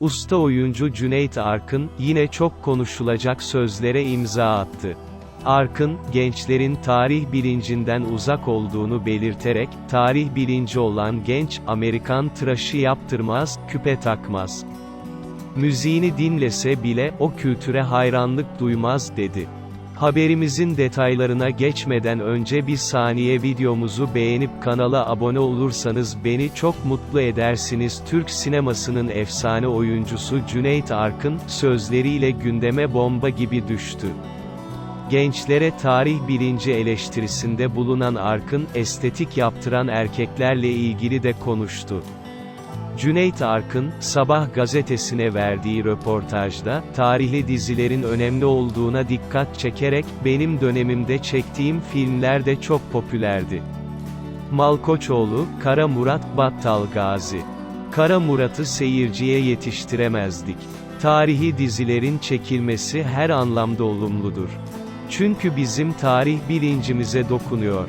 Usta oyuncu Cüneyt Arkın, yine çok konuşulacak sözlere imza attı. Arkın, gençlerin tarih bilincinden uzak olduğunu belirterek, tarih bilinci olan genç, Amerikan tıraşı yaptırmaz, küpe takmaz. Müziğini dinlese bile, o kültüre hayranlık duymaz, dedi. Haberimizin detaylarına geçmeden önce bir saniye videomuzu beğenip kanala abone olursanız beni çok mutlu edersiniz. Türk sinemasının efsane oyuncusu Cüneyt Arkın, sözleriyle gündeme bomba gibi düştü. Gençlere tarih bilinci eleştirisinde bulunan Arkın, estetik yaptıran erkeklerle ilgili de konuştu. Cüneyt Arkın, Sabah gazetesine verdiği röportajda, tarihli dizilerin önemli olduğuna dikkat çekerek, benim dönemimde çektiğim filmler de çok popülerdi. Malkoçoğlu, Kara Murat, Battal Gazi. Kara Murat'ı seyirciye yetiştiremezdik. Tarihi dizilerin çekilmesi her anlamda olumludur. Çünkü bizim tarih bilincimize dokunuyor.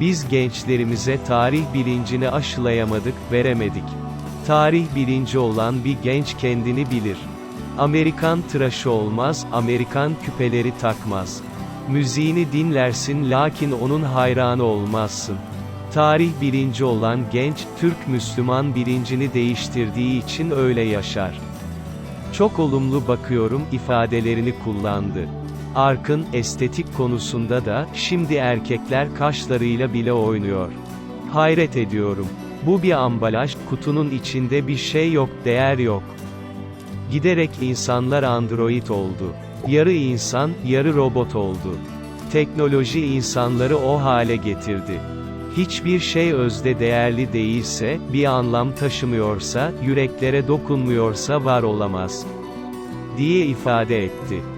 Biz gençlerimize tarih bilincini aşılayamadık, veremedik. Tarih bilinci olan bir genç kendini bilir. Amerikan tıraşı olmaz, Amerikan küpeleri takmaz. Müziğini dinlersin lakin onun hayranı olmazsın. Tarih bilinci olan genç, Türk-Müslüman bilincini değiştirdiği için öyle yaşar. Çok olumlu bakıyorum ifadelerini kullandı. Arkın, estetik konusunda da, şimdi erkekler kaşlarıyla bile oynuyor. Hayret ediyorum. Bu bir ambalaj, kutunun içinde bir şey yok, değer yok. Giderek insanlar android oldu. Yarı insan, yarı robot oldu. Teknoloji insanları o hale getirdi. Hiçbir şey özde değerli değilse, bir anlam taşımıyorsa, yüreklere dokunmuyorsa var olamaz. diye ifade etti.